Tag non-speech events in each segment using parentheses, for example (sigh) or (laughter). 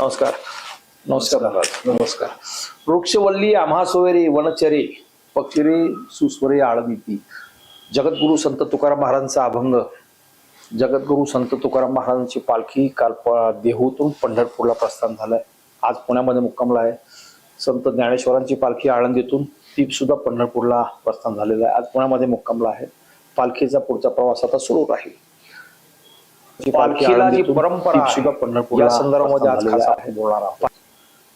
नमस्कार. नमस्कार नमस्कार. वृक्षवल्ली आम्हा सोयरे वनचरे पक्षिरे सुस्वरे आळवीती जगद्गुरु संत तुकाराम महाराजांचा अभंग. जगद्गुरु संत तुकाराम महाराजांची पालखी काल देहूतून पंढरपूरला प्रस्थान झालंय. आज पुण्यामध्ये मुक्कामला आहे. संत ज्ञानेश्वरांची पालखी आळंदीतून ती सुद्धा पंढरपूरला प्रस्थान झालेलं आहे. आज पुण्यामध्ये मुक्कामला आहे. पालखीचा पुढचा प्रवास आता सुरू राहील. जी परंपरा या संदर्भामध्ये आज खास आपण बोलणार आहोत.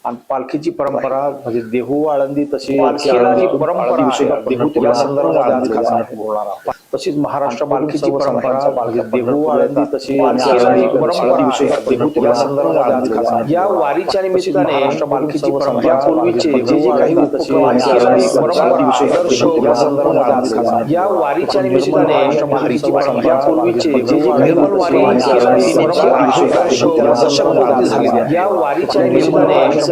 आणि पालखीची परंपरा म्हणजे देहू आळंदी तशी परंपरा तशीच महाराष्ट्र पालखीची परंपरा देहू आळंदी तशी या वारीच्या निमित्ताने महाराष्ट्र पालखीची परंपरा यापूर्वीचे जे जे काही या वारीच्या निमित्ताने महाराष्ट्र परंपरा यापूर्वीचे जे जे काही. या वारीच्या निमित्ताने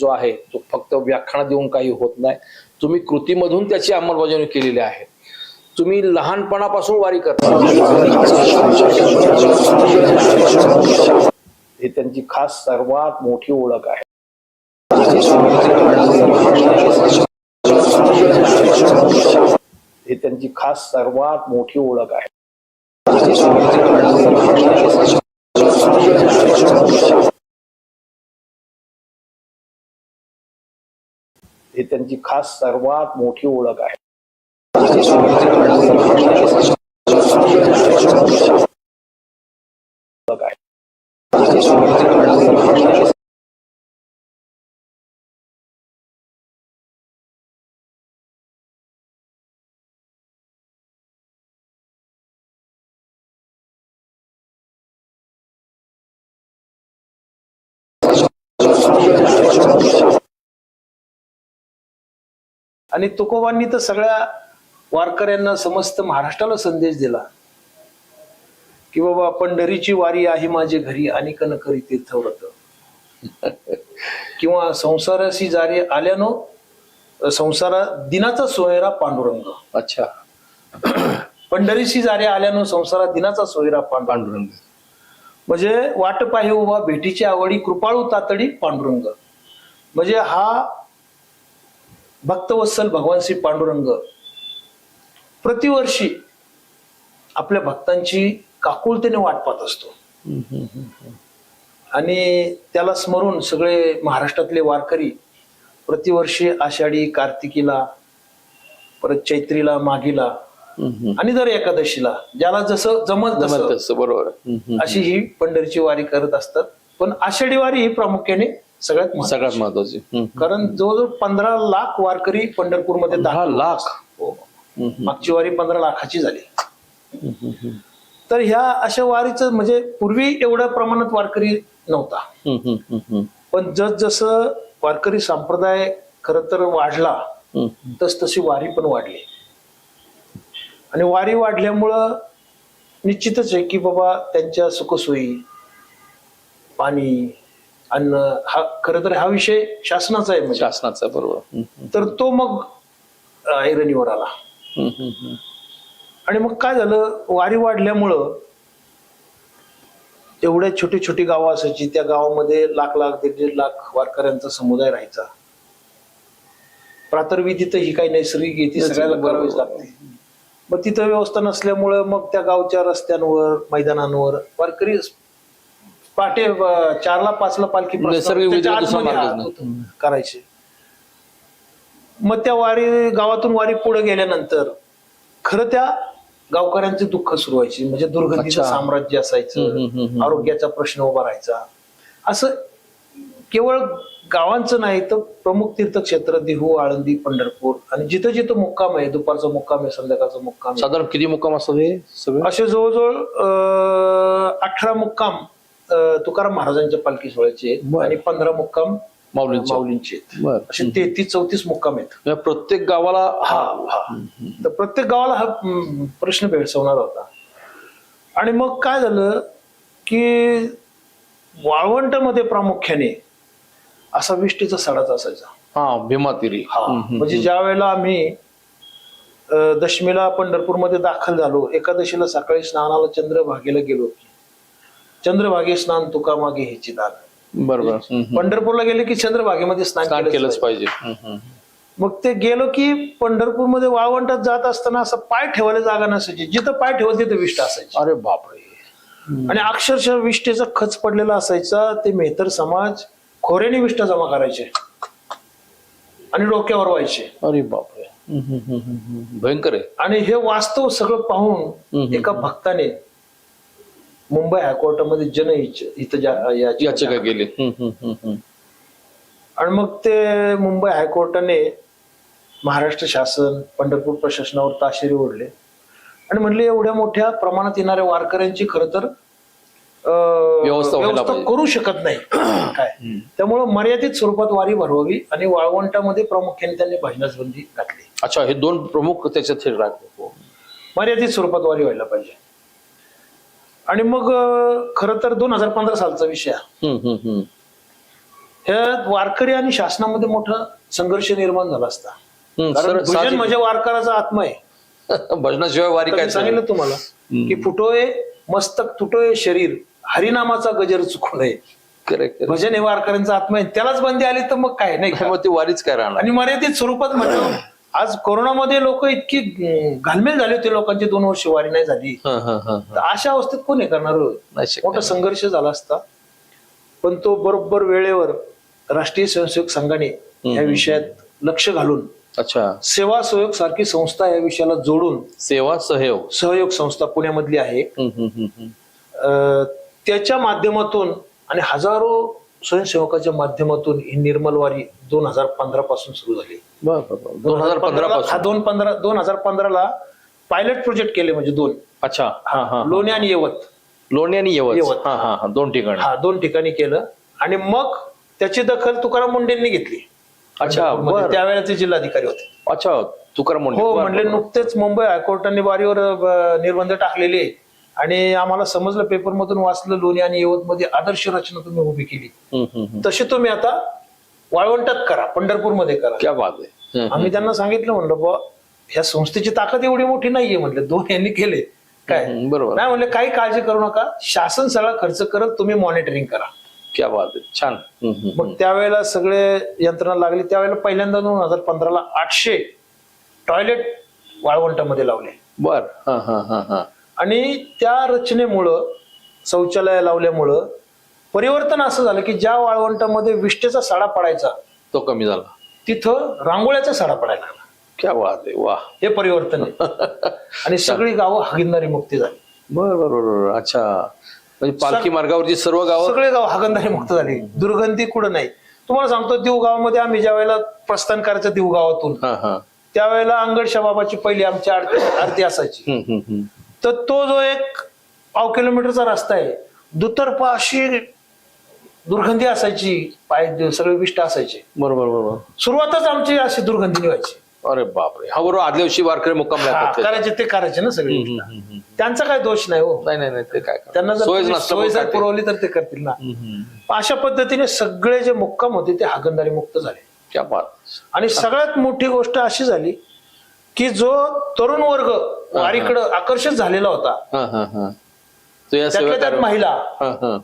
जो आहे तो फक्त व्याख्यान देऊन काही होत नाही. तुम्ही कृतीमधून त्याची अंमलबजावणी केलेली आहे. तुम्ही लहानपणापासून वारी करता. हे त्यांची खास सर्वात मोठी ओळख आहे. हे त्यांची खास सर्वात मोठी ओळख आहे. हे त्यांची खास सर्वात मोठी ओळख आहे. ओळख आहे आणि तुकोबांनी तर सगळ्या वारकऱ्यांना समस्त महाराष्ट्राला संदेश दिला की बाबा पंढरीची वारी आहे माझे घरी अनेक न करी तीर्थव्रत. किंवा संसाराशी जारी आल्यानो संसारा दिनाचा सोयरा पांडुरंग. अच्छा. पंढरीशी जारे आल्यानो संसारात दिनाचा सोयरा पांडुरंग. पांडुरंग. म्हणजे वाट पाहे उभा भेटीची आवडी कृपाळू तातडी पांडुरंग. म्हणजे हा भक्तवत्सल भगवान श्री पांडुरंग प्रतिवर्षी आपल्या भक्तांची काकुळतेने वाट पाहत असतो. आणि त्याला स्मरून सगळे महाराष्ट्रातले वारकरी प्रतिवर्षी आषाढी कार्तिकीला परत चैत्रीला माघीला आणि दर एकादशीला ज्याला जसं जमत जमत बरोबर. अशी ही पंढरीची वारी करत असतात. पण आषाढी वारी ही प्रामुख्याने सगळ्यात. महत्त्वाची. सगळ्यात महत्वाची हम्म. कारण जवळजवळ पंधरा लाख वारकरी पंढरपूरमध्ये दहा दाखल लाख हो. हम्म, मागची वारी पंधरा लाखाची झाली. तर ह्या अशा वारीचं म्हणजे पूर्वी एवढ्या प्रमाणात वारकरी नव्हता हम्म, हम्म, हम्म, हम्म, पण जसजसं वारकरी संप्रदाय खर तर वाढला हम्म. तस तशी वारी पण वाढली आणि वारी वाढल्यामुळं निश्चितच आहे की बाबा त्यांच्या सुखसोयी पाणी अन्न हा खर तर हा विषय शासनाचा आहे म्हणजे. शासनाचा बरोबर. तर तो मग ऐरणीवर आला. आणि मग काय झालं वारी वाढल्यामुळं एवढ्या छोटी छोटी गावं असायची त्या गावामध्ये लाख लाख दीड दीड लाख वारकऱ्यांचा समुदाय राहायचा. प्रातर्विधी तर ही काही नैसर्गिक आहे ती सगळ्याला करावीच लागते. मग तिथं व्यवस्था नसल्यामुळं मग त्या गावच्या रस्त्यांवर मैदानांवर वारकरी पहाटे अं, चारला पाचला पालखी प्रस्थान नैसर्गिक त्याच्या विधी दुसरा आतमध्ये मार्गच हात नाही. होतं, करायचे मग त्या वारी गावातून वारी पुढे गेल्यानंतर खरं त्या गावकऱ्यांचे दुःख सुरू व्हायचे म्हणजे दुर्गंधीचं अच्छा. साम्राज्य हम्म, हम्म, हम्म, असायचं हम्म. आरोग्याचा प्रश्न उभा राहायचा असं केवळ गावांचं नाही तर प्रमुख तीर्थक्षेत्र देहू आळंदी पंढरपूर आणि जिथं जिथं मुक्काम आहे दुपारचा मुक्काम आहे संध्याकाळचा मुक्काम आहे साधारण किती मुक्काम असतात हे सगळे असे जवळजवळ अं, अठरा मुक्काम तुकाराम महाराजांच्या पालखी सोहळ्याचे आहेत बरं. आणि पंधरा मुक्काम माऊलींचे. माऊलींचे आहेत. बर. असे तेहतीस चौतीस मुक्काम आहेत. या प्रत्येक गावाला हा हा. तर प्रत्येक गावाला हा हम्म, प्रश्न भेडसावणार होता. आणि मग काय झालं की वाळवंटामध्ये प्रामुख्याने असा विष्टीचा सडाच असायचा. हा भीमा तिरी हा म्हणजे ज्या वेळेला आम्ही अं, दशमीला पंढरपूरमध्ये दाखल झालो एकादशीला सकाळी स्नानाला चंद्रभागेला गेलो चंद्रभागे स्नान तुका मागे ह्याची दान बरोबर. पंढरपूरला गेले की चंद्रभागेमध्ये स्नान केलंच पाहिजे. मग ते गेलो की पंढरपूरमध्ये वाळवंटात जात असताना असं पाय ठेवायला जागा नसायची. जिथं पाय ठेवल तिथं विष्ट असायची. अरे बापरे. आणि अक्षरशः विष्टेचा खच पडलेला असायचा. ते मेहतर समाज खोऱ्याने विष्ट जमा करायचे. आणि डोक्यावर व्हायचे. अरे बापरे. भयंकर आहे. आणि हे वास्तव सगळं पाहून. एका भक्ताने मुंबई हायकोर्टामध्ये जनहित हित याचिका गेली. आणि मग ते मुंबई हायकोर्टाने महाराष्ट्र शासन पंढरपूर प्रशासनावर ताशेरे ओढले. आणि म्हणले एवढ्या मोठ्या प्रमाणात येणाऱ्या वारकऱ्यांची खर तर व्यवस्था. करू शकत नाही. (coughs) काय? त्यामुळं मर्यादित स्वरूपात वारी भरवावी आणि वाळवंटामध्ये प्रामुख्याने त्यांनी भजनास बंदी घातली. अच्छा हे दोन प्रमुख त्याच्यात मर्यादित स्वरूपात वारी व्हायला पाहिजे. आणि मग खर तर दोन हजार पंधरा सालचा विषय आहे. ह्यात वारकरी आणि शासनामध्ये मोठा संघर्ष निर्माण झाला असता. कारण भजन. म्हणजे वारकराचा आत्मा आहे. (laughs) भजनाशिवाय वारी काय सांगितलं तुम्हाला की फुटोय मस्तक तुटोय शरीर हरिनामाचा गजर चुकू नये करेक्ट भजन हे वारकऱ्यांचा आत्मा आहे. त्यालाच बंदी आली तर मग काय नाही? (laughs) मग ती वारीच काय राहणार? आणि मर्यादित स्वरूपात म्हणजे आज कोरोनामध्ये लोक इतकी घालमेल झाले होते लोकांची दोन वर्ष वारी नाही झाली. तर अशा अवस्थेत कोण हे करणार. मोठा संघर्ष झाला असता. पण तो बरोबर वेळेवर राष्ट्रीय स्वयंसेवक संघाने या विषयात लक्ष घालून अच्छा. सेवा सहयोग सारखी संस्था या विषयाला जोडून सेवा सहयोग. सहयोग संस्था पुण्यामधली आहे. त्याच्या माध्यमातून आणि हजारो स्वयंसेवकाच्या माध्यमातून ही निर्मल वारी दोन हजार पंधरा पासून सुरू झाली. दोन हजार पंधरा हा पासून. दोन पंधरा दोन हजार पंधराला पायलट प्रोजेक्ट केले म्हणजे दोन. अच्छा. हा हा लोणी आणि येवत. लोणी आणि यवत. यवत. हा हा दोन ठिकाणी. हा दोन ठिकाणी केलं. आणि मग त्याची दखल तुकाराम मुंडेंनी घेतली. अच्छा त्यावेळेचे जिल्हाधिकारी होते. अच्छा तुकाराम मुंडे. हो म्हणले. नुकतेच मुंबई हायकोर्टाने वारीवर निर्बंध टाकलेले. आणि आम्हाला समजलं पेपर मधून वाचलं लोणी आणि यवत मध्ये आदर्श रचना तुम्ही उभी केली. तशी तुम्ही आता वाळवंटात करा पंढरपूरमध्ये करा. क्या बात आहे. आम्ही त्यांना सांगितलं म्हणलं बुवा ह्या संस्थेची ताकद एवढी मोठी नाहीये म्हणलं दोन यांनी केले. काय? बरोबर. नाही म्हणले काही काळजी करू नका शासन सगळा खर्च करत तुम्ही मॉनिटरिंग करा. क्या बात आहे. छान. मग त्यावेळेला सगळे यंत्रणा लागली त्यावेळेला पहिल्यांदा दोन हजार पंधराला आठशे टॉयलेट वाळवंटामध्ये लावले. बर. हा हा हा. आणि त्या रचनेमुळं शौचालय लावल्यामुळं परिवर्तन असं झालं की ज्या वाळवंटामध्ये विष्टेचा साडा पडायचा तो कमी झाला. तिथं रांगोळ्याचा साडा पडायला लागला. क्या आहे वा हे परिवर्तन आहे. (laughs) आणि सगळी गावं हागिंदारी मुक्ती झाली. बर बर बर बर. अच्छा. म्हणजे पालखी मार्गावरची सर्व गावं? सगळे गाव हागंदारी मुक्त झाली. दुर्गंधी कुठं नाही. तुम्हाला सांगतो देव गावामध्ये आम्ही ज्या वेळेला प्रस्थान करायचं देव गावातून हा हा. त्यावेळेला अंगडशा बाबाची पहिली आमची आरती आरती असायची. हम्म, हम्म, हम्म. तर तो जो एक पाव किलोमीटरचा रस्ता आहे दुतर्फा अशी दुर्गंधी असायची पाय सगळे विष्ट असायचे बरोबर बरोबर सुरुवातच आमची अशी दुर्गंधी व्हायची अरे बापरे हा बरोबर आदल्या दिवशी वारकरी मुक्काम राहतात. करायचे ते करायचे ना सगळे हम्म, हम्म, हम्म. त्यांचा काय दोष नाही हो नाही नाही नाही ते काय करणार? त्यांना जर सोयच तुम्ही नसतं सोय मग जर काय ते. पुरवली तर ते करतील ना हम्म, हम्म. अशा पद्धतीने सगळे जे मुक्काम होते ते हागंदारी मुक्त झाले बात आणि सगळ्यात मोठी गोष्ट अशी झाली की जो तरुण वर्ग वारीकडे आकर्षित झालेला होता हा हा हा. तो या त्यातल्या त्यात महिला. हा हा.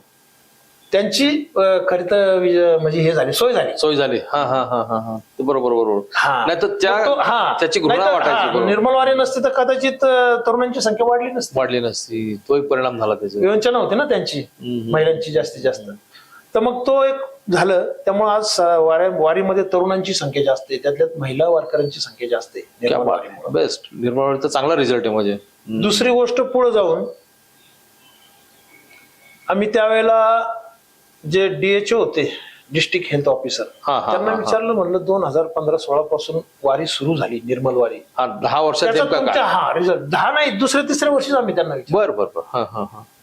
त्यांची खरी तर विज- म्हणजे हे झाली सोय झाली. सोय झाली. हा हा हा हा हा. ते बरोबर बरोबर. हा. नाही तर त्या तो- हा. त्याची घृणा नाहीतर, वाटायची हा, बरोबर. निर्मल वारी नसते तर कदाचित अं, तरुणांची संख्या वाढली नसती. वाढली नसती. तोही परिणाम झाला त्याचा विवंचना होती ना त्यांची हम्म. महिलांची जास्तीत जास्त. तर मग तो एक झालं. त्यामुळे आज वाऱ्या वारीमध्ये तरुणांची संख्या जास्त आहे. त्यातल्यात महिला वारकऱ्यांची संख्या जास्त आहे. बेस्ट. निर्मळ चांगला रिझल्ट आहे म्हणजे. दुसरी गोष्ट पुढे जाऊन आम्ही त्यावेळेला जे डीएचओ होते डिस्ट्रिक्ट हेल्थ ऑफिसर त्यांना. विचारलं म्हणलं दोन हजार पंधरा सोळा पासून वारी सुरू झाली निर्मल वारी. दहा वर्षात काय? हा रिझल्ट दहा नाही दुसऱ्या तिसऱ्या वर्षीच आम्ही त्यांना बर बर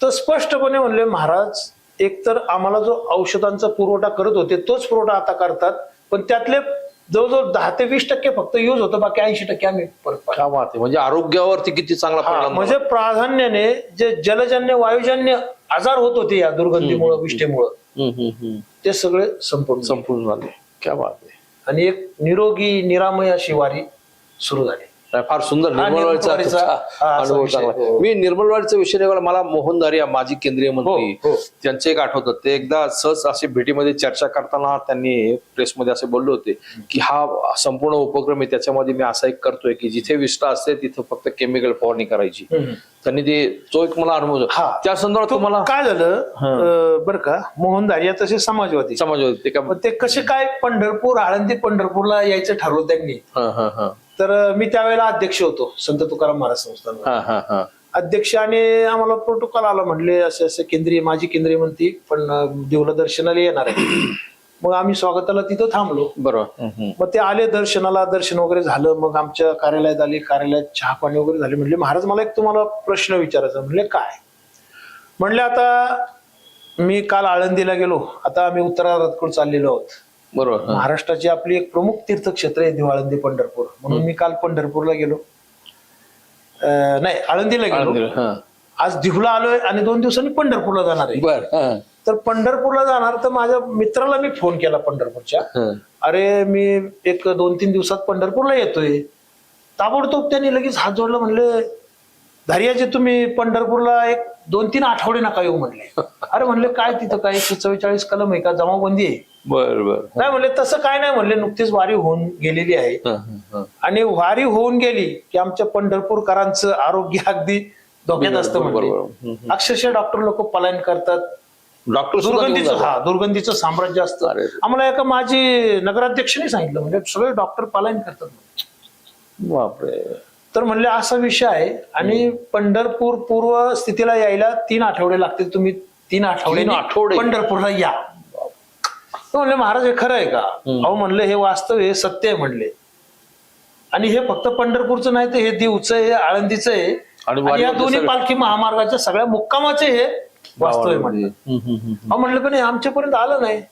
तर स्पष्टपणे म्हणले महाराज एकतर आम्हाला जो औषधांचा पुरवठा करत होते तोच पुरवठा आता करतात पण त्यातले जवळजवळ दहा ते वीस टक्के फक्त युज होतो बाकी ऐंशी टक्के आम्ही परत पाडतो. क्या बात आहे म्हणजे आरोग्यावरती किती चांगला हा, परिणाम म्हणजे. प्राधान्याने जे जलजन्य वायुजन्य आजार होत होते या दुर्गंधीमुळं विष्ठेमुळं हम्म, हम्म, हम्म. ते सगळे संपूर्ण झाले. संपूर्ण झाले क्या बात आहे आणि एक निरोगी निरामय अशी वारी सुरू झाली फार सुंदर हा, निर्मलवाडीचा हा, असा अनुभव विषय. चांगला. हो. मी निर्मलवाडीचा विषय निघाला मला मोहन दारिया माजी केंद्रीय मंत्री हो, हो. त्यांचे एक आठवतं ते एकदा सहज अशी भेटीमध्ये चर्चा करताना त्यांनी प्रेसमध्ये असे बोलले होते की हा संपूर्ण उपक्रम आहे त्याच्यामध्ये मी असा एक करतोय की जिथे विष्ठा असते तिथे फक्त केमिकल फवारणी करायची. त्यांनी ते तो एक मला अनुभव हा. त्या संदर्भात तुम्हाला काय झालं बरं का मोहन दारिया तसे समाजवादी समज होते ते कसे काय पंढरपूर आळंदी पंढरपूरला यायचं ठरवलं त्यांनी हा हा हा तर मी त्यावेळेला अध्यक्ष होतो संत तुकाराम महाराज संस्थान हा हा हा. अध्यक्ष आणि आम्हाला प्रोटोकॉल आला म्हणले असे असे केंद्रीय माजी केंद्रीय मंत्री पण देवला दर्शनाला येणार आहे मग आम्ही स्वागताला तिथं थांबलो. बरोबर. हम्म. मग ते आले दर्शनाला दर्शन वगैरे झालं. मग आमच्या कार्यालयात आले कार्यालयात चहा पाणी वगैरे झाले. म्हणले महाराज मला एक तुम्हाला प्रश्न विचारायचा म्हणले काय? म्हणले आता मी काल आळंदीला गेलो. आता आम्ही उत्तरारथकडे चाललेलो आहोत. बरोबर हा. महाराष्ट्राची आपली एक प्रमुख तीर्थक्षेत्र आहे दिवाळंदी पंढरपूर म्हणून मी काल पंढरपूरला गेलो अं, नाही आळंदीला गेलो हा. आज दिहुला आलोय आणि दोन दिवसांनी पंढरपूरला जाणार आहे बर हा. तर पंढरपूरला जाणार तर माझ्या मित्राला मी फोन केला पंढरपूरच्या हा. अरे मी एक दोन तीन दिवसात पंढरपूरला येतोय ताबडतोब त्यांनी लगेच हात जोडला म्हणले धारियाचे तुम्ही पंढरपूरला एक दोन तीन आठवडे नका येऊ म्हणले. अरे म्हणले काय तिथं काय? एकशे चव्वेचाळीस कलम आहे का? जमावबंदी आहे. बर बर. नाही म्हणले तसं काय नाही म्हणले नुकतीच वारी होऊन गेलेली आहे. आणि वारी होऊन गेली की आमच्या पंढरपूरकरांचं आरोग्य अगदी धोक्यात असतं. हम्म, अक्षरशः डॉक्टर लोक पलायन करतात. डॉक्टर दुर्गंधीचं. हा दुर्गंधीचं साम्राज्य असतं. आम्हाला एका माझी नगराध्यक्षाने सांगितलं म्हणजे सगळे डॉक्टर पलायन करतात. बापरे. तर म्हणले असा विषय आहे. आणि पंढरपूर पूर्व स्थितीला यायला तीन आठवडे लागतील. तुम्ही तीन आठवडे तीन आठवडे? पंढरपूरला या. तर म्हणले महाराज हे खरं आहे का? अहो म्हणले हे वास्तव हे सत्य आहे म्हणले. आणि हे फक्त पंढरपूरचं नाही तर हे दिवचं आहे आळंदीचं आहे. आणि आणि या वारीमध्ये दोन्ही सगळं- पालखी महामार्गाच्या सगळ्या मुक्कामाचे हे वास्तव आहे म्हणले. हम्म, हम्म, हम्म. अहो म्हणलं पण हे आमच्यापर्यंत आलं नाही.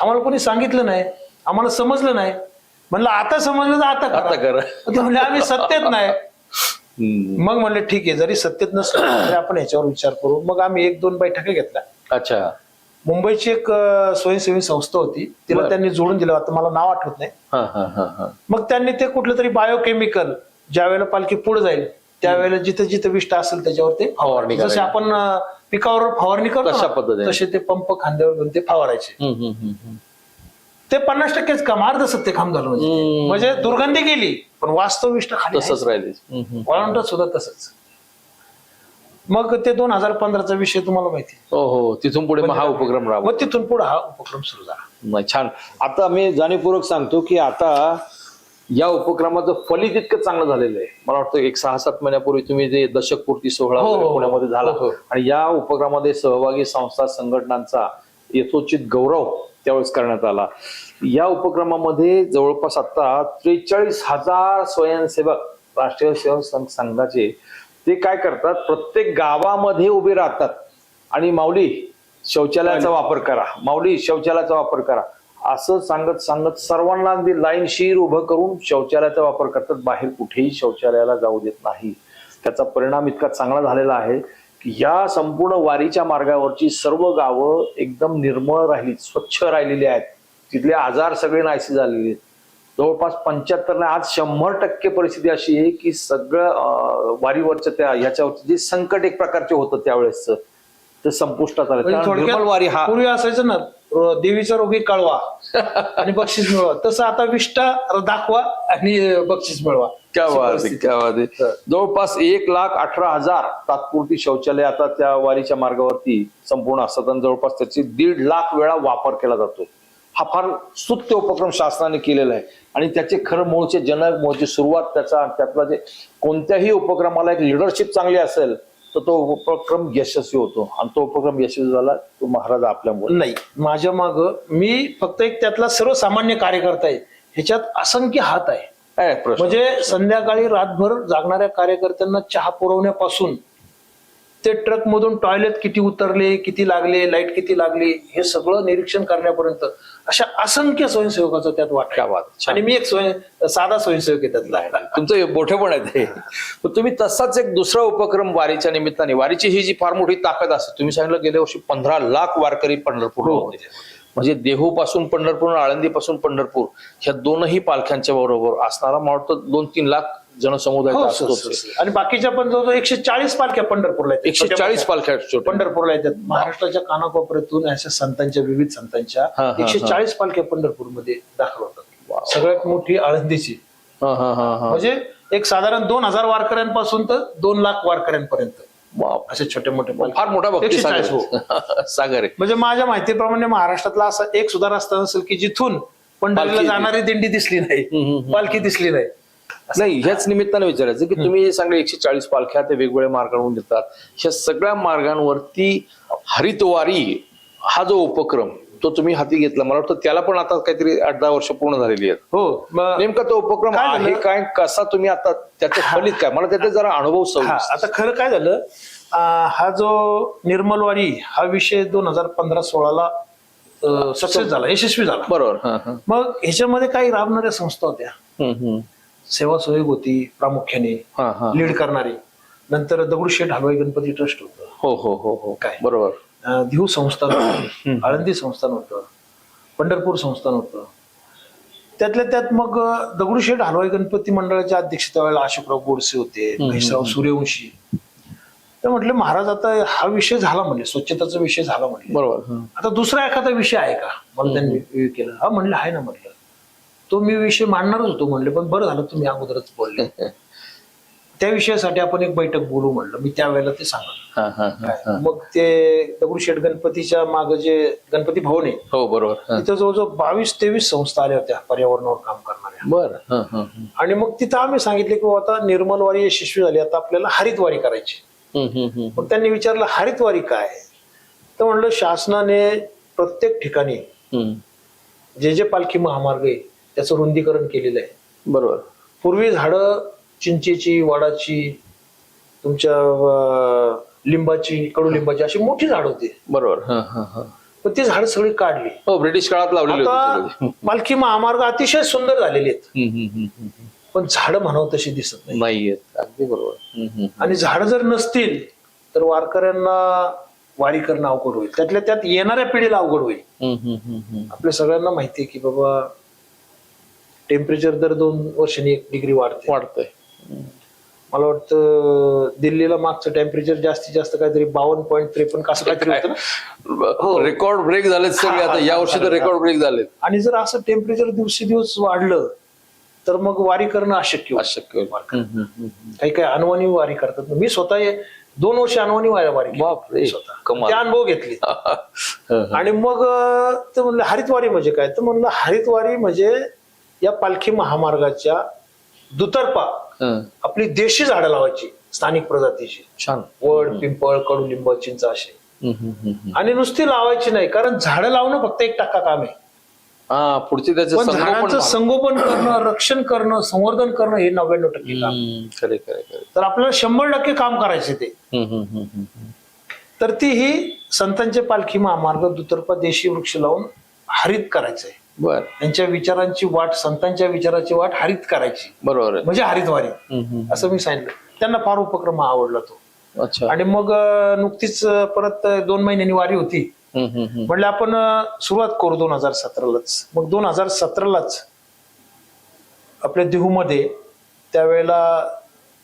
आम्हाला कोणी सांगितलं नाही. आम्हाला समजलं नाही. म्हणलं आता समजलं तर आता आता करा करा ते म्हणले आम्ही सत्तेत नाही हम्म. मग म्हणले ठीक आहे जरी सत्तेत नसलं तरी आपण याच्यावर विचार करू मग आम्ही एक दोन बैठका घेतल्या अच्छा मुंबईची एक अं, स्वयंसेवी संस्था होती तिला बरं. त्यांनी जोडून दिलं आता मला नाव आठवत नाही हा हा हा हा मग त्यांनी ते कुठलं तरी बायोकेमिकल ज्या वेळेला पालखी पुढे जाईल त्यावेळेला जिथे जिथे विष्ट असेल त्याच्यावर ते फवारणी जसे करायची. आपण अं, पिकावर फवारणी करतो तशा ना, पद्धतीने. तसे ते पंप खांद्यावर घेऊन ते फवारायचे हम्म, हम्म, हम्म, हम्म. ते पन्नास टक्केच काम अर्ध सत्य काम झालं म्हणजे हम्म. म्हणजे दुर्गंधी गेली पण वास्तविष्ट खाली तसंच. राहिले. वळवंटात सुद्धा तसंच मग ते दोन हजार पंधराचा विषय तुम्हाला माहिती आहे. हो हो तिथून पुढे मग हा उपक्रम राबवा मग तिथून पुढे हा उपक्रम सुरू झाला नाही छान आता मी जाणीवपूर्वक सांगतो की आता या उपक्रमाचं फलित इतकं चांगलं झालेलं आहे मला वाटतं एक सहा सात महिन्यापूर्वी तुम्ही जे दशक पूर्ती सोहळा हो, वगैरे हो, पुण्यामध्ये झाला हो, हो. आणि या उपक्रमामध्ये सहभागी संस्था संघटनांचा यथोचित गौरव त्यावेळेस करण्यात आला. या उपक्रमामध्ये जवळपास आता त्रेचाळीस हजार स्वयंसेवक राष्ट्रीय सेवक संघ- संघाचे ते काय करतात? प्रत्येक गावामध्ये उभे राहतात. आणि माऊली शौचालयाचा वापर करा. माऊली शौचालयाचा वापर करा. असं सांगत सांगत सर्वांना अगदी लाईनशीर उभं करून शौचालयाचा वापर करतात. बाहेर कुठेही शौचालयाला जाऊ देत नाही. त्याचा परिणाम इतका चांगला झालेला आहे या संपूर्ण वारीच्या मार्गावरची सर्व गावं एकदम निर्मळ राहिली स्वच्छ राहिलेली आहेत. तिथले आजार सगळे नाहीसे झालेले आहेत. जवळपास पंच्याहत्तर आज शंभर टक्के परिस्थिती अशी आहे की सगळं वारीवरच्या त्या ह्याच्यावरचं जे संकट एक प्रकारचे होतं त्यावेळेस ते संपुष्टात आलं. म्हणजे वारी हा पूर्वी असायचं ना देवीचा रोगी कळवा आणि बक्षीस मिळवा. तसं आता विष्टा दाखवा आणि बक्षीस मिळवा. क्या परिस्थिती. क्या आहे. जवळपास एक लाख अठरा हजार तात्पुरती शौचालय आता त्या वारीच्या मार्गावरती संपूर्ण असतात आणि जवळपास त्याची दीड लाख वेळा वापर केला जातो. हा फार स्तुत्य उपक्रम शासनाने केलेला आहे. आणि त्याचे खरं मूळचे जनक मूळची सुरुवात त्याचा त्यातला जे कोणत्याही उपक्रमाला एक लिडरशिप चांगली असेल तर तो उपक्रम यशस्वी होतो. आणि तो उपक्रम यशस्वी झाला तो महाराज आपल्यामुळे. नाही माझ्या माग मी फक्त एक त्यातला सर्वसामान्य कार्यकर्ता आहे. ह्याच्यात असंख्य हात आहे. म्हणजे संध्याकाळी रातभर जागणाऱ्या कार्यकर्त्यांना चहा पुरवण्यापासून ते ट्रक मधून टॉयलेट किती उतरले किती लागले लाइट किती लागली हे सगळं निरीक्षण करण्यापर्यंत अशा असंख्य स्वयंसेवकाचा त्यात वाटा क्या आहे. बात. छान. आणि मी एक स्वयं साधा स्वयंसेवक आहे त्यातला तुमचं मोठे पण आहे ते (laughs) तुम्ही तसाच एक दुसरा उपक्रम वारीच्या निमित्ताने वारीची ही जी फार मोठी ताकद असते तुम्ही सांगितलं गेल्या वर्षी पंधरा लाख वारकरी पंढरपूर हो. होते म्हणजे देहू पासून पंढरपूर आळंदी पासून पंढरपूर ह्या दोनही पालख्यांच्या बरोबर असणारा मला वाटतं दोन तीन लाख जनसमुदाय हो. आणि बाकीच्या पण जवळजवळ एकशे चाळीस पालख्या पंढरपूरला आहेत. एकशे चाळीस पालख्या. पंढरपूरला येतात महाराष्ट्राच्या कानाकोपऱ्यातून अशा संतांच्या विविध संतांच्या एकशे. चाळीस पालख्या पंढरपूरमध्ये दाखल होतात सगळ्यात मोठी आळंदीची. म्हणजे एक साधारण दोन हजार वारकऱ्यांपासून तर दोन लाख वारकऱ्यांपर्यंत. असे छोटे मोठे. फार मोठा एकशे सागर चाळीस, हो. (laughs) सागर म्हणजे माझ्या माहितीप्रमाणे महाराष्ट्रातला असा एक सुद्धा रस्ता नसेल की जिथून पंढरीला जाणारी दिंडी दिसली नाही. पालखी दिसली नाही नाही ह्याच निमित्ताने विचारायचं की तुम्ही जे सांगले एकशे चाळीस पालख्या ते वेगवेगळ्या मार्गावरून देतात ह्या सगळ्या मार्गांवरती हरितवारी हा जो उपक्रम तो तुम्ही हाती घेतला. मला वाटतं त्याला पण आता काहीतरी आठ दहा वर्ष पूर्ण झालेली आहेत. हो नेमका तो उपक्रम? आहे काय? कसा तुम्ही आता त्याचे फलित काय? मला त्याचे जरा अनुभव आता खरं काय झालं? हा जो निर्मलवारी हा विषय दोन हजार पंधरा सोळाला सक्सेस झाला यशस्वी झाला. बरोबर. मग ह्याच्यामध्ये काही राबणाऱ्या संस्था होत्या. सेवा सहयोग होती प्रामुख्याने हा, हा. लीड करणारी. नंतर दगडूशेठ हलवाई गणपती ट्रस्ट होतं. हो हो हो हो. काय? बरोबर. अं, देहू संस्थान होतं. आळंदी संस्थान होतं. पंढरपूर संस्थान होतं. त्यातल्या त्यात मग अं, दगडूशेठ हलवाई गणपती मंडळाचे अध्यक्ष त्यावेळेला अशोकराव गोडसे होते महेशराव सूर्यवंशी. तर म्हटलं महाराज आता हा विषय झाला म्हणले स्वच्छताचा विषय झाला म्हणले. बरोबर हा. आता दुसरा एखादा विषय आहे का? मला त्यांनी केला. हा म्हणलं आहे ना म्हटलं. तो मी विषय मांडणारच होतो म्हणले पण बरं झालं तुम्ही अगोदरच बोलले (laughs) त्या विषयासाठी आपण एक बैठक बोलू म्हणलं मी त्यावेळेला ते सांगत. मग ते दगडूशेठ गणपतीच्या माग जे गणपती भवन आहे हो बरोबर. तिथं जवळजवळ बावीस तेवीस संस्था आल्या होत्या पर्यावरणावर काम करणाऱ्या बरं हा, हा, हा. आणि मग तिथं आम्ही सांगितले की आता निर्मलवारी यशस्वी झाली आता आपल्याला हरितवारी करायची. मग त्यांनी विचारलं हरितवारी काय तर म्हणलं शासनाने प्रत्येक ठिकाणी. जे जे पालखी महामार्ग आहे त्याचं रुंदीकरण केलेलं आहे. बरोबर. पूर्वी झाडं चिंचेची वडाची तुमच्या लिंबाची कडुलिंबाची अशी मोठी झाड होती. बरोबर. हा, हा, हा. पण ती झाडं सगळी काढली. हो ब्रिटिश काळात लावलेली होती आता सगळी. पालखी महामार्ग अतिशय सुंदर झालेले आहेत. हम्म, हम्म, हम्म, हम्म. पण झाडं म्हणावं तशी दिसत नाही. नाहीयेत अगदी बरोबर. आणि झाडं जर नसतील तर वारकऱ्यांना वारी करणं अवघड होईल? त्यातल्या त्यात येणाऱ्या पिढीला अवघड होईल. आपल्या सगळ्यांना माहिती आहे की बाबा टेम्परेचर दर दोन वर्षांनी एक डिग्री वाढते वाढतंय मला वाटतं दिल्लीला मागचं टेम्परेचर जास्तीत जास्त काहीतरी बावन्न पॉईंट त्रेपन्न कसं काहीतरी होतं ना हो. रेकॉर्ड ब्रेक झालेत सगळे आता या वर्षी तर रेकॉर्ड ब्रेक झालेत आणि जर असं टेम्परेचर दिवसेदिवस वाढलं तर मग वारी करणं अशक्य. अशक्य होईल. हम्म, हम्म, हम्म. काही काही अनवाणी वारी करतात मी स्वतः हे दोन वर्ष अनवाणी वारी वारी केली. बापरे, स्वतः कमाल. ते अनुभव घेतले (laughs) हं, आणि मग अं, ते म्हणलं हरितवारी म्हणजे काय तर म्हणलं हरितवारी म्हणजे या पालखी महामार्गाच्या दुतर्फा. आपली देशी झाडं लावायची स्थानिक प्रजातीची. छान. वड पिंपळ कडुलिंब चिंच असे. आणि नुसती लावायची नाही कारण झाडं लावणं फक्त एक टक्का काम आहे. पुढचे त्याचे झाडांचं संगोपन करणं रक्षण करणं संवर्धन करणं हे नव्याण्णव टक्के खरे खरे तर आपल्याला शंभर टक्के काम करायचे ते. तर ती ही संतांचे पालखी महामार्ग दुतर्फा देशी वृक्ष लावून हरित करायचंय बर. त्यांच्या विचारांची वाट संतांच्या विचाराची वाट हरित करायची. बरोबर. आहे म्हणजे हरितवारी. हम्म. असं मी सांगितलं. त्यांना फार उपक्रम आवडला तो. अच्छा. आणि मग अं, नुकतीच अं, परत अं, दोन महिन्यांनी वारी होती. हम्म, हम्म, हम्म. म्हणलं आपण अं, सुरुवात करू दोन हजार सतरालाच. मग दोन हजार सतरालाच आपल्या देहूमध्ये त्यावेळेला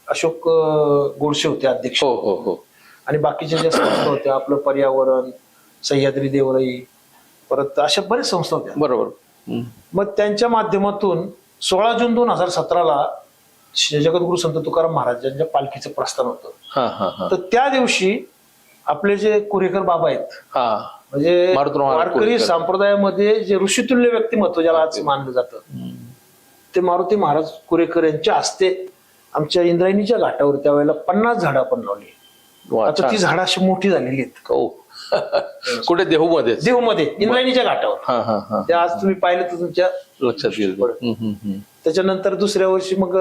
अशोक अं, गोडसे होते अध्यक्ष. हो हो हो. आणि बाकीच्या ज्या संस्था होत्या आपलं पर्यावरण सह्याद्री देवराई परत अशा बऱ्याच संस्था होत्या. बरोबर. मग त्यांच्या माध्यमातून सोळा जून दोन हजार सतराला जगद्गुरु संत तुकाराम महाराजांच्या पालखीचं प्रस्थान होतं. तर त्या दिवशी आपले जे कुरेकर बाबा आहेत म्हणजे वारकरी. संप्रदायामध्ये जे ऋषितुल्य व्यक्तिमत्व ज्याला आज मानलं जातं ते मारुती महाराज कुरेकर यांच्या हस्ते आमच्या इंद्रायणीच्या घाटावर त्यावेळेला पन्नास झाडं आपण लावली. आता. ती झाडं अशी मोठी झालेली आहेत. हो. (laughs) कुठे? देहू मध्ये देहूमध्ये इंद्रायणीच्या घाटावर. हा हा हा. त्या आज तुम्ही पाहिलं तर तुमच्या लक्षात येईल. हम्म, हम्म, हम्म. त्याच्यानंतर दुसऱ्या वर्षी मग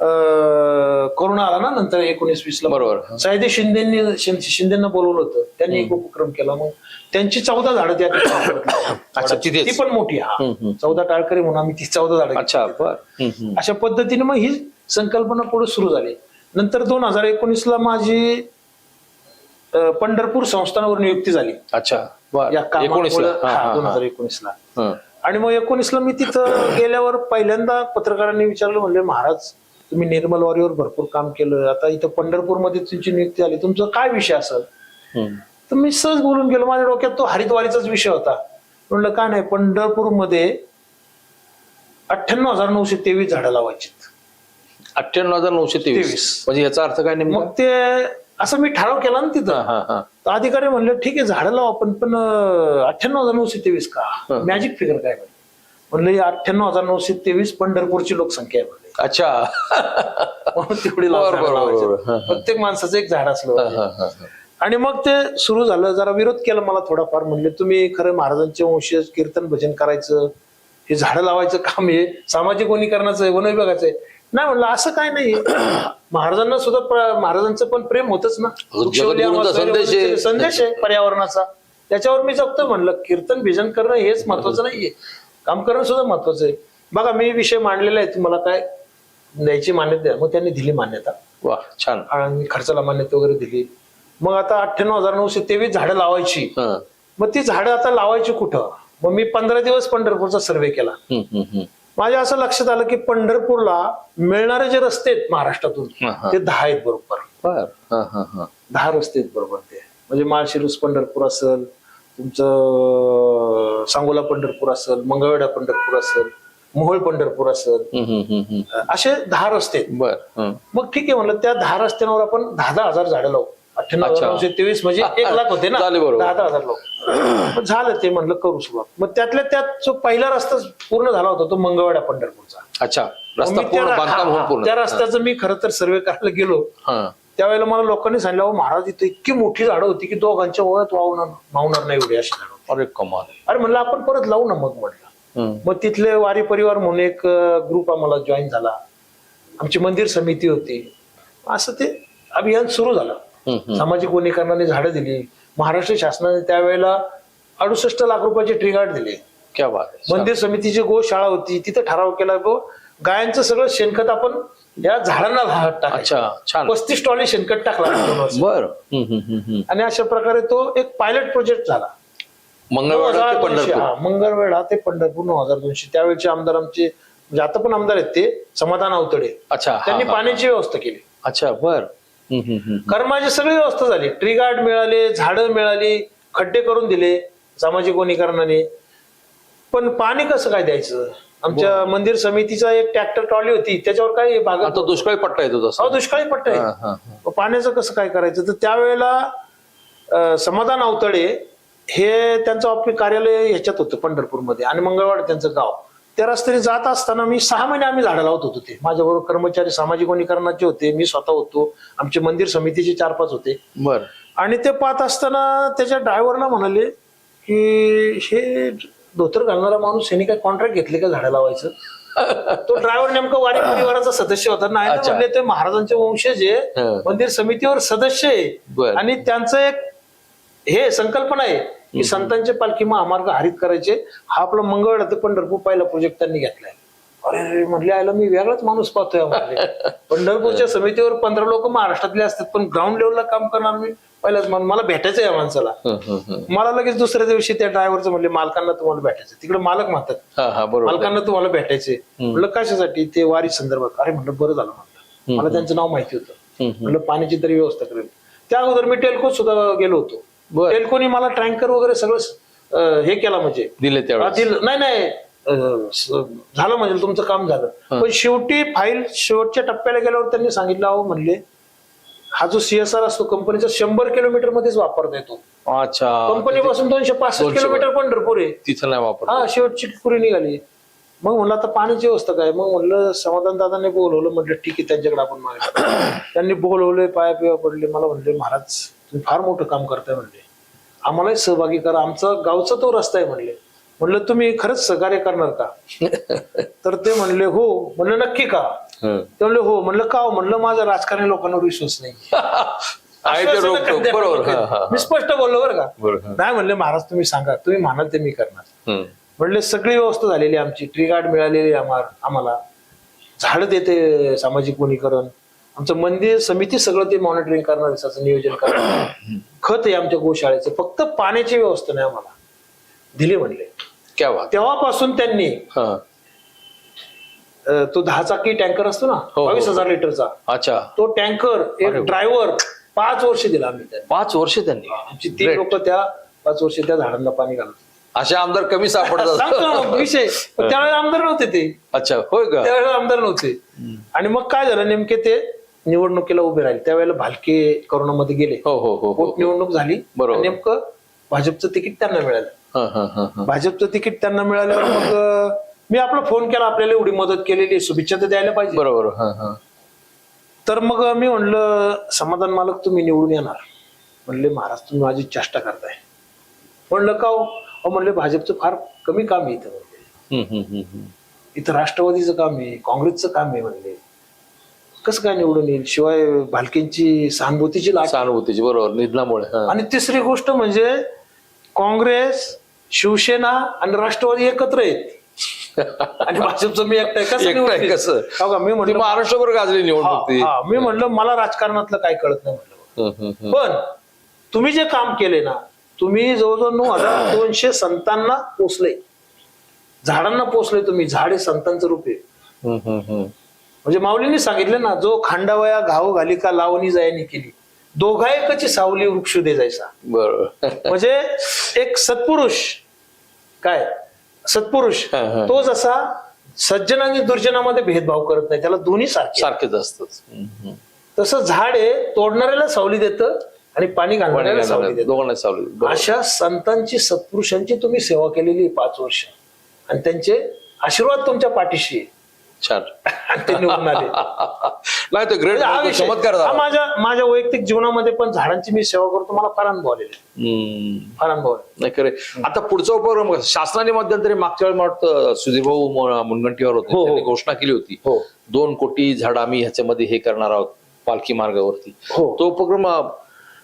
अं, कोरोना आला ना नंतर एकोणीस वीस ला बरोबर. सायदे शिंदेनी शिं- शिंदेना बोलवलं होतं. त्यांनी एक उपक्रम केला. मग त्यांची चौदा झाडं त्या (coughs) अच्छा, तिथेच. ती पण मोठी हा. हम्म, हम्म. चौदा टाळकरी म्हणून आम्ही ती चौदा झाडं अच्छा. बर. हम्म, हम्म. अशा पद्धतीने मग ही संकल्पना पुढे सुरू झाली. नंतर दोन हजार एकोणीस ला माझी अं, पंढरपूर संस्थानावर नियुक्ती झाली. अच्छा बर. या एकोणीसला. कामामुळं- हा, हा, हा, दोन. हजार एकोणीस ला हा. आणि मग एकोणीसला मी तिथं गेल्यावर पहिल्यांदा पत्रकारांनी विचारलं म्हणले महाराज तुम्ही निर्मल वारीवर भरपूर काम केलं. आता इथं पंढरपूरमध्ये तुमची नियुक्ती झाली. तुमचा काय विषय असेल. तर मी सहज बोलून गेलो. माझ्या डोक्यात तो हरिद्वारीचाच विषय होता. म्हणलं काय नाही पंढरपूरमध्ये अठ्ठ्याण्णव हजार नऊशे तेवीस झाडं लावायची अठ्ठ्याण्णव हजार नऊशे तेवीस. तेवीस. म्हणजे याचा अर्थ काय नेमका? मग ते असं मी ठराव केला ना हा तिथं हा हा तर अधिकारी म्हणले ठीक आहे झाडं लावा पण पण अठ्ठ्याण्णव हजार नऊशे तेवीस का हं. मॅजिक फिगर काय म्हणले म्हणलं अठ्ठ्याण्णव हजार नऊशे तेवीस पंढरपूरची लोकसंख्या आहे म्हणले अच्छा (laughs) तेवढी. हं, हं. प्रत्येक माणसाचं एक झाड असलं हा. हा, हा, हा. आणि मग ते सुरू झालं जरा विरोध केला मला थोडाफार म्हणले तुम्ही खरं महाराजांचे वंशज कीर्तन भजन करायचं हे झाडं लावायचं काम आहे सामाजिक वनीकरणाचं आहे वन विभागाचं आहे नाही म्हणलं असं काय नाही. (clears throat) महाराजांना सुद्धा महाराजांचं पण प्रेम होतच ना. संदेश आहे. संदेश आहे पर्यावरणाचा. त्याच्यावर मी जगतो म्हणलं. कीर्तन भजन करणं हेच महत्वाचं नाहीये. काम करणं सुद्धा महत्वाचं आहे. बघा मी विषय मांडलेला आहे. तुम्हाला काय द्यायची मान्यता आहे. मग त्यांनी दिली मान्यता. वा छान. आणि खर्चाला मान्यता वगैरे दिली. मग आता अठ्ठ्याण्णव हजार नऊशे तेवीस झाडं लावायची. हा. मग ती झाडं आता लावायची कुठं? मग मी पंधरा दिवस पंढरपूरचा सर्वे केला. माझ्या असं लक्षात आलं की पंढरपूरला मिळणारे जे रस्ते आहेत महाराष्ट्रातून. ते दहा आहेत बरोबर बर. दहा रस्ते आहेत बरोबर ते म्हणजे माळशिरूस पंढरपूर असेल तुमचं सांगोला पंढरपूर असेल मंगळवेढा पंढरपूर असेल मोहोळ पंढरपूर असेल. असे दहा रस्ते. मग ठीक आहे म्हणलं त्या दहा रस्त्यांवर आपण दहा दहा हजार झाडं लावू अठ्ठ्याण्णव हजार. नऊशे तेवीस म्हणजे एक लाख होते ना झाले बरोबर. दहा दहा हजार मग (clears throat) झालं ते म्हणलं करू सुरुवात मग त्यातल्या त्यात जो पहिला रस्ता पूर्ण झाला होता तो मंगळवाडा पंढरपूरचा अच्छा मग रस्ता मी त्या- पूर्ण बांधकाम हा, होऊन हा, पूर्ण त्या रस्त्याचं मी खरं तर सर्वे करायला गेलो हा. त्यावेळेला मला लोकांनी सांगितलं "अहो, महाराज इथे इतकी मोठी झाडं होती की दोघांच्या ओळख वावणार मावणार नाही एवढी अशी झाडं होती." अरे कमाल अरे म्हणलं आपण परत लावू ना मग म्हटलं हम्म. मग तिथले वारी परिवार म्हणून एक ग्रुप आम्हाला जॉईन झाला आमची मंदिर समिती होती असं ते अभियान सुरू झालं. सामाजिक वनीकरणाने झाडं दिली. महाराष्ट्र शासनाने त्यावेळेला अडुसष्ट लाख रुपयाचे ट्रिगार्ड दिले. क्या बात मंदिर समितीची गोशाळा होती तिथे ठराव केला गो गायांचं सगळं शेणखत आपण या झाडांना पस्तीस टॉली शेणखत टाकला. बर. आणि अशा प्रकारे तो एक पायलट प्रोजेक्ट झाला. मंगळवार ते 9200, पंढरपूर. हा, मंगळवेढा ते पंढरपूर नऊ हजार दोनशे. त्यावेळेचे आमदार आमचे म्हणजे आता पण आमदार आहेत ते समाधान अवतडे. अच्छा त्यांनी. पाण्याची व्यवस्था केली. अच्छा बर. हम्म. कर्माची सगळी व्यवस्था झाली. ट्री गार्ड मिळाले झाडं मिळाली खड्डे करून दिले सामाजिक वनीकरणाने. पण पाणी कसं काय द्यायचं? आमच्या मंदिर समितीचा एक ट्रॅक्टर ट्रॉली होती त्याच्यावर काय आता दुष्काळी पट्टा येतो तसा. दुष्काळी पट्टा आहे. पाण्याचं कसं काय करायचं? तर त्यावेळेला समाधान अवतडे हे त्यांचं ऑफिस कार्यालय ह्याच्यात होतं पंढरपूरमध्ये आणि मंगळवाड त्यांचं गाव. त्या रस्त्याने जात असताना मी सहा महिने आम्ही झाडं लावत होतो ते. माझ्याबरोबर कर्मचारी सामाजिक वनीकरणाचे होते मी स्वतः होतो. आमचे मंदिर समितीचे चार पाच होते. बर. आणि ते पाहत असताना त्याच्या ड्रायव्हरला म्हणाले की हे धोतर घालणारा माणूस यांनी काय कॉन्ट्रॅक्ट घेतले का झाडं लावायचं? (laughs) तो ड्रायव्हर नेमका वारी परिवाराचा सदस्य होता. नाही अच्छा. म्हणले ते महाराजांचे वंशज आहे. मंदिर समितीवर सदस्य आहे. आणि त्यांचं एक हे संकल्पना आहे. की संतांचे पालखी महामार्ग हरित करायचे. हा आपला मंगळ ते पंढरपूर पहिला प्रोजेक्ट त्यांनी घेतलाय. अरे म्हणले आयला मी वेगळाच माणूस पाहतोय. (laughs) पंढरपूरच्या समितीवर पंधरा लोक महाराष्ट्रातले असतात पण ग्राउंड लेवलला काम करणार मी पहिलाच मला भेटायचं आहे या माणसाला. मला लगेच दुसऱ्या दिवशी त्या ड्रायव्हरचं म्हणले मालकांना तुम्हाला भेटायचं तिकडे मालक म्हणतात मालकांना तुम्हाला भेटायचे म्हणलं कशासाठी? ते वारी संदर्भात. अरे म्हणलं बरं झालं म्हटलं मला त्यांचं नाव माहिती होतं. म्हणलं पाण्याची तरी व्यवस्था करेल. त्या अगोदर मी टेल्कोत सुद्धा गेलो होतो. टेल्कोनी मला टँकर वगैरे सगळं हे केला म्हणजे. दिले दिलं- नाही नाही झालं म्हणजे तुमचं काम झालं. पण शेवटी फाईल शेवटच्या टप्प्याला गेल्यावर त्यांनी सांगितलं अहो म्हणले हा जो सीएसआर असतो कंपनीचा शंभर किलोमीटर मध्येच वापरता येतो. अच्छा. कंपनीपासून दोनशे पासष्ट किलोमीटर पंढरपूर आहे. तिथं नाही वापर हा शेवटची पुरी निघाली. मग म्हणलं आता पाण्याची व्यवस्था काय? मग म्हणलं समाधान दादाने बोलवलं. म्हटलं ठीक आहे त्यांच्याकडे आपण मागितलं (clears throat) त्यांनी बोलवले पाया पिया पडले. मला म्हणले महाराज तुम्ही फार मोठं काम करताय म्हणले. आम्हालाही सहभागी करा. आमचा गावचा तो रस्ता आहे म्हणले. म्हणलं तुम्ही खरंच सहकार्य करणार का? (laughs) तर ते म्हणले हो. म्हणलं नक्की का? हं. ते म्हणले हो. म्हणलं का हो? म्हणलं माझा राजकारणी लोकांवर विश्वास नाही. (laughs) मी स्पष्ट बोललो बरं का. नाही म्हणले महाराज तुम्ही सांगा. तुम्ही म्हणाल ते मी करणार. म्हणले सगळी व्यवस्था झालेली आमची. ट्री गार्ड मिळालेली आम्हाला. झाड देते सामाजिक वनीकरण. आमचं मंदिर समिती सगळं ते मॉनिटरिंग करणार त्याचं नियोजन करणार (coughs) खत आहे आमच्या गोशाळेचं फक्त पाण्याची व्यवस्था नाही आम्हाला. दिली म्हणले. क्या बात. तेव्हापासून त्यांनी हा. तो दहा चाकी टँकर असतो ना हो. बावीस हजार लिटरचा. अच्छा. तो टँकर एक ड्रायव्हर पाच वर्ष दिला आम्ही त्यांना. पाच वर्ष त्यांनी? आमची तीन Great. लोक त्या पाच वर्ष त्या झाडांना पाणी घालत असे आमदार कमी सांगतो ना सापडतात मग विषय. पण (laughs) त्यावेळेला आमदार नव्हते ते. अच्छा होय का? त्यावेळेला आमदार नव्हते. आणि मग काय झालं नेमके ते निवडणुकीला उभे राहिले. त्यावेळेला भालके करोनामध्ये गेले. हो हो हो हो पोट निवडणूक झाली. बरोबर. नेमकं भाजपचं तिकीट त्यांना मिळालं. हं, हं, हं, हं. भाजपचं तिकीट त्यांना मिळाल्यावर मग मी आपला फोन केला. आपल्याला एवढी मदत केलेली शुभेच्छा तर द्यायला पाहिजे. बरोबर हं, हं. तर मग मी म्हणलं समाधान मालक तुम्ही निवडून येणार. म्हणले महाराज तुम्ही माझी चेष्टा करताय. म्हणलं का हो? म्हणले भाजपचं फार कमी काम आहे इथं. म्हणले हं, हं, हं, हं. इथं राष्ट्रवादीचं काम आहे काँग्रेसचं काम आहे म्हणले. कसं काय निवडून येईल? शिवाय भालकेंची सहानुभूतीची लाट. सहानुभूतीची बरोबर निधनामुळे हं. आणि तिसरी गोष्ट म्हणजे काँग्रेस शिवसेना आणि राष्ट्रवादी एकत्र आहेत. (laughs) आणि भाजपचं मी एकटा एकटं आहे? कसं? हो मी ती म्हणलं महाराष्ट्रभर गाजली हा, निवडणूक ती. हा, मी म्हणलं मला राजकारणातलं काय कळत नाही म्हणलं. हं, हं, हं. पण तुम्ही जे काम केले ना तुम्ही जवळजवळ नऊ हजार दोनशे संतांना पोचले झाडांना पोचले तुम्ही. झाडे संतांचं रूप आहे. हं, हं, हं. म्हणजे माऊलींनी सांगितलं ना जो खांडावया घाव घालिका लावणी जायनी केली दोघा एकची सावली वृक्ष दे जायचा बरोबर म्हणजे एक सत्पुरुष काय सत्पुरुष. तो जसा सज्जन आणि दुर्जनामध्ये भेदभाव करत नाही त्याला दोन्ही सारखे सारखेच असतात. तसं झाड तोडणाऱ्याला सावली देतं आणि पाणी घालणाऱ्याला सावली देतं दोघांना सावली. अशा संतांची सत्पुरुषांची तुम्ही सेवा केलेली पाच वर्ष आणि त्यांचे आशीर्वाद तुमच्या पाठीशी आहे. छान (laughs) ते निवडून आले नाही तो ग्रेट हा विषय- चमत्कार हा झाला माझ्या माझ्या वैयक्तिक जीवनामध्ये पण झाडांची मी सेवा करतो मला फार अनुभव आलेला आहे. फार अनुभव आहे. नाही खरे आता पुढचा उपक्रम कसा? शासनाने मध्यंतरी मागच्या वेळी मला वाटतं सुधीर भाऊ मुनगंटीवार होते हो, हो. त्यांनी घोषणा केली होती हो. दोन कोटी झाड आम्ही ह्याच्यामध्ये हे करणार आहोत पालखी मार्गावरती हो. तो उपक्रम अं,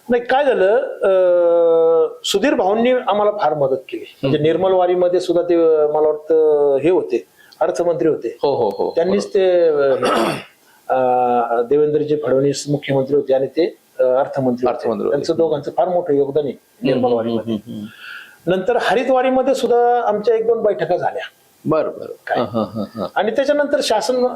नाही काय झालं अं, सुधीर भाऊंनी आम्हाला फार मदत केली म्हणजे निर्मल वारीमध्ये सुद्धा ते अं, मला वाटतं हे होते अर्थमंत्री होते. हो हो हो. त्यांनीच ते अं, देवेंद्रजी फडणवीस मुख्यमंत्री होते आणि ते अं, अर्थमंत्री होते. अर्थमंत्री होते. त्यांचं दोघांचं फार मोठं योगदान आहे निर्मल वारीमध्ये. हं. नंतर हरितवारीमध्ये सुद्धा आमच्या एक दोन बैठका झाल्या. बरं बरं. हं, हं, हं, हं. आणि त्याच्यानंतर शासन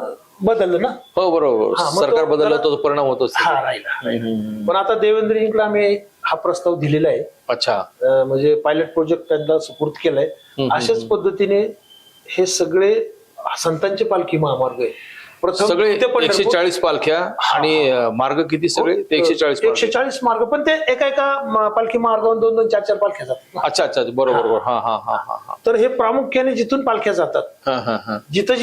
बदललं ना? हो बरोबर. हा, मग सरकार बदललं तो परिणाम होतोच. हा राहिला राहिला. पण आता देवेंद्रजींकडे आम्ही हा प्रस्ताव दिलेला आहे. अच्छा. अं, म्हणजे पायलट प्रोजेक्ट त्यांना सुपूर्द केलाय. अशाच पद्धतीने हे सगळे संतांचे पालखी महामार्ग आहे प्रथम सगळे पंढरपूर- एकशे चाळीस पालख्या आणि अं, मार्ग किती सगळे? ते एकशे चाळीस एकशे चाळीस मार्ग. पण ते एका एका म- पालखी मार्गावर दोन दोन चार चार पालख्या जातात. अच्छा अच्छा बरोबर बरोबर. हा हा हा हा हा. तर हे प्रामुख्याने जिथून पालख्या जातात. हा हा हा. जिथं